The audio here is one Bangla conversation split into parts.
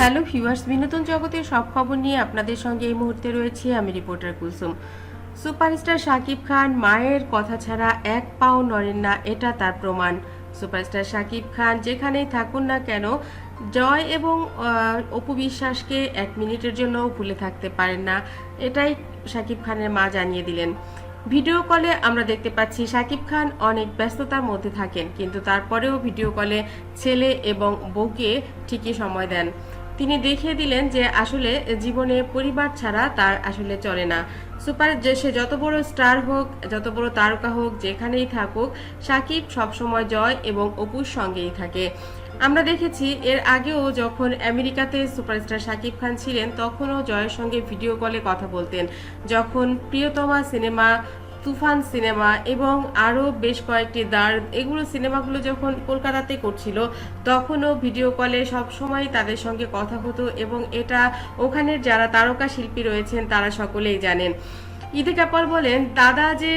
হ্যালো ভিউয়ার্স, বিনোদন জগতের সব খবর নিয়ে আপনাদের সঙ্গে এই মুহূর্তে রয়েছে আমি রিপোর্টার কুলসুম। সুপারস্টার শাকিব খান মায়ের কথা ছাড়া এক পাও নড়েন না, এটা তার প্রমাণ। সুপারস্টার শাকিব খান যেখানেই থাকুন না কেন, জয় এবং অপু বিশ্বাসকে এক মিনিটের জন্য ভুলে থাকতে পারেন না, এটাই শাকিব খানের মা জানিয়ে দিলেন। ভিডিও কলে আমরা দেখতে পাচ্ছি শাকিব খান অনেক ব্যস্ততার মধ্যে থাকেন, কিন্তু তারপরেও ভিডিও কলে ছেলে এবং বউকে ঠিকই সময় দেন। তিনি দেখিয়ে দিলেন যে আসলে জীবনে পরিবার ছাড়া তার আসলে চলে না। সুপার যে, সে যত বড় স্টার হোক, যত বড় তারকা হোক, যেখানেই থাকুক, সাকিব সবসময় জয় এবং অপুর সঙ্গেই থাকে। আমরা দেখেছি, এর আগেও যখন আমেরিকাতে সুপারস্টার শাকিব খান ছিলেন, তখনও জয়ের সঙ্গে ভিডিও কলে কথা বলতেন। যখন প্রিয়তমা সিনেমা তুফান সিনেমা এবং আরও বেশ কয়েকটি দাঁড় এগুলো সিনেমাগুলো যখন কলকাতাতে করছিল, তখনও ভিডিও কলে সব সময় তাদের সঙ্গে কথা হতো এবং এটা ওখানের যারা তারকা শিল্পী রয়েছেন, তারা সকলেই জানেন। ঈদে কাপাল বলেন, দাদা যে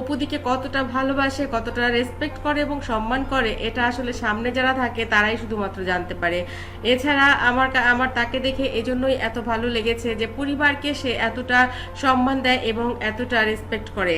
অপুদিকে কতটা ভালোবাসে, কতটা রেসপেক্ট করে এবং সম্মান করে, এটা আসলে সামনে যারা থাকে, তারাই শুধুমাত্র জানতে পারে। এছাড়া আমার আমার তাকে দেখে এজন্যই এত ভালো লেগেছে যে, পরিবারকে সে এতটা সম্মান দেয় এবং এতটা রেসপেক্ট করে।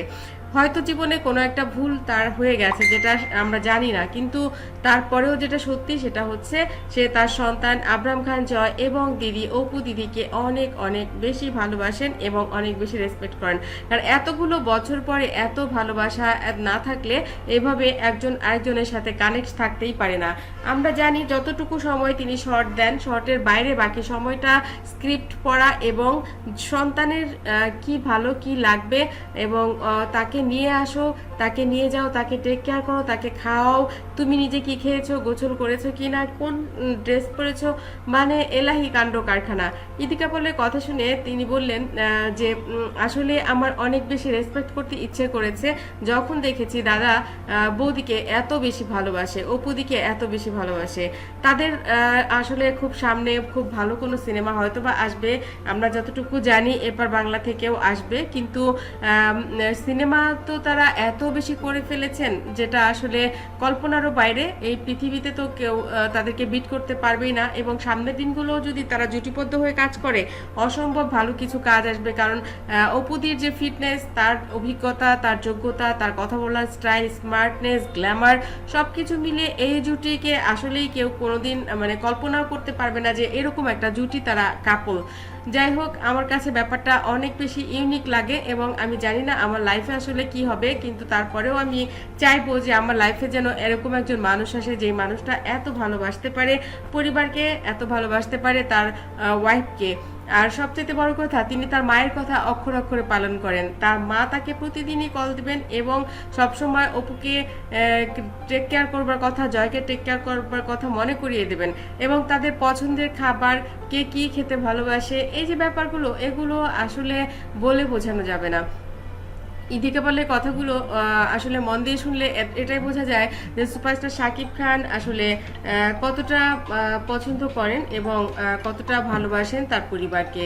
হয়তো জীবনে কোনো একটা ভুল তার হয়ে গেছে, যেটা আমরা জানি না। কিন্তু তারপরেও যেটা সত্যি সেটা হচ্ছে, সে তার সন্তান আবরাম খান জয় এবং দিদি অপু দিদিকে অনেক অনেক বেশি ভালোবাসেন এবং অনেক বেশি রেসপেক্ট করেন। কারণ এতগুলো বছর পরে এত ভালোবাসা না থাকলে এভাবে একজন আরেকজনের সাথে কানেক্ট থাকতেই পারে না। আমরা জানি যতটুকু সময় তিনি শর্ট দেন শর্টের বাইরে বাকি সময়টা স্ক্রিপ্ট পড়া এবং সন্তানের কি ভালো, কি লাগবে এবং তাকে নিয়ে আসো, তাকে নিয়ে যাও, তাকে টেক কেয়ার করো, তাকে খাওয়াও। তুমি নিজে কি খেয়েছো গোসল করেছ কি না কোন ড্রেস পরেছো? মানে এলাহি কাণ্ড কারখানা। ইদিকা বলের কথা শুনে তিনি বললেন যে আসলে আমার অনেক বেশি রেসপেক্ট করতে ইচ্ছে করেছে। যখন দেখেছি দাদা বৌদিকে এত বেশি ভালোবাসে, অপুদিকে এত বেশি ভালোবাসে। তাদের আসলে খুব সামনে খুব ভালো কোনো সিনেমা হয়তো বা আসবে। আমরা যতটুকু জানি এবার বাংলা থেকেও আসবে। কিন্তু সিনেমা তো তারা এত বেশি করে ফেলেছেন যেটা আসলে কল্পনারও বাইরে। এই পৃথিবীতে তো কেউ তাদেরকে বিট করতে পারবেই না এবং সামনের দিনগুলো যদি তারা জুটিবদ্ধ হয়ে কাজ করে, অসম্ভব ভালো কিছু কাজ আসবে। কারণ অপুদির যে ফিটনেস তার অভিজ্ঞতা, তার যোগ্যতা, তার কথা বলার স্টাইল স্মার্টনেস গ্ল্যামার সব কিছু মিলে এই জুটিকে আসলেই কেউ কোনোদিন মানে কল্পনাও করতে পারবে না যে এরকম একটা জুটি তারা কাপল যাই হোক, আমার কাছে ব্যাপারটা অনেক বেশি ইউনিক লাগে এবং আমি জানি না আমার লাইফে আসলে কি হবে, কিন্তু তারপরেও আমি চাইব যে আমার লাইফে যেন এরকম একজন মানুষ আসে যেই মানুষটা এত ভালোবাসতে পারে, পরিবারকে এত ভালোবাসতে পারে তার ওয়াইফকে আর সবচেয়ে বড় কথা, তিনি তার মায়ের কথা অক্ষর অক্ষরে পালন করেন। তার মা তাকে প্রতিদিনই কল দিবেন এবং সবসময় অপুকে টেক কেয়ার করবার কথা, জয়কে টেক কেয়ার করবার কথা মনে করিয়ে দেবেন এবং তাদের পছন্দের খাবার, কে কি খেতে ভালোবাসে, এই যে ব্যাপারগুলো, এগুলো আসলে বলে বোঝানো যাবে না। ইদিকে বলে কথাগুলো আসলে মন দিয়ে শুনলে এটাই বোঝা যায় যে সুপারস্টার শাকিব খান আসলে কতটা পছন্দ করেন এবং কতটা ভালোবাসেন তার পরিবারকে।